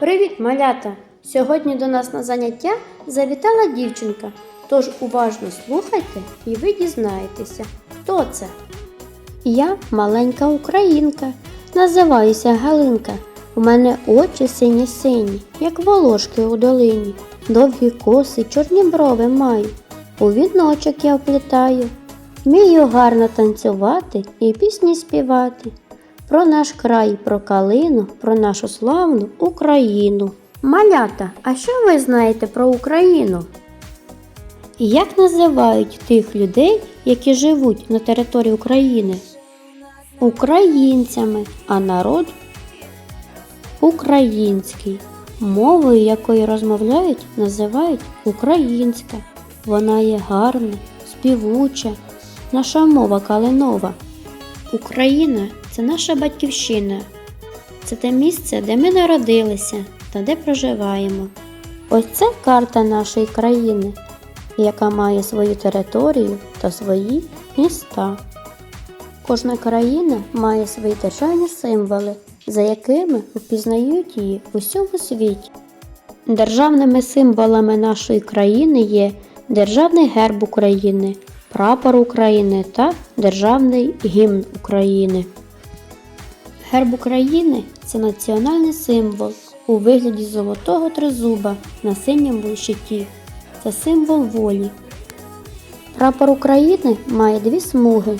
Привіт, малята! Сьогодні до нас на заняття завітала дівчинка. Тож уважно слухайте і ви дізнаєтеся, хто це. Я маленька українка, називаюся Галинка. У мене очі сині сині, як волошки у долині. Довгі коси, чорні брови маю. У віночок я вплітаю. Вмію гарно танцювати і пісні співати. Про наш край, про калину, про нашу славну Україну. Малята, а що ви знаєте про Україну? Як називають тих людей, які живуть на території України? Українцями, а народ український. Мовою, якою розмовляють, називають українська. Вона є гарна, співуча, наша мова калинова. Україна це наша батьківщина. Це те місце, де ми народилися та де проживаємо. Ось це карта нашої країни, яка має свою територію та свої міста. Кожна країна має свої державні символи, за якими впізнають її в усьому світі. Державними символами нашої країни є Державний герб України, Прапор України та Державний гімн України. Герб України це національний символ у вигляді золотого тризуба на синьому щиті. Це символ волі. Прапор України має дві смуги.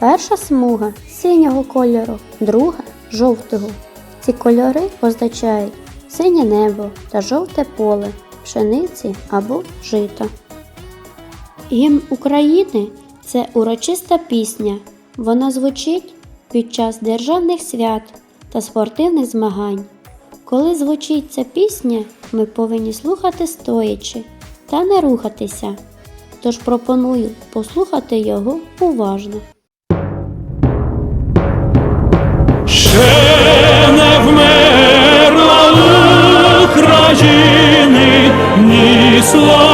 Перша смуга синього кольору, друга жовтого. Ці кольори означають синє небо та жовте поле, пшениці або жита. Гімн України це урочиста пісня. Вона звучить під час державних свят та спортивних змагань. Коли звучить ця пісня, ми повинні слухати стоячи та не рухатися. Тож пропоную послухати його уважно. Ще не вмерла України ні слава,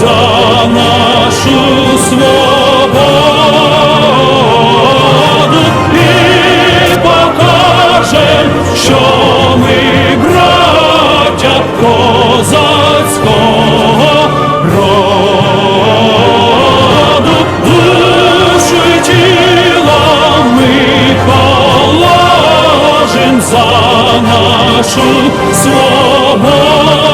за нашу свободу і покажем, що ми браття козацького роду, душу й тіло ми положим за нашу свободу.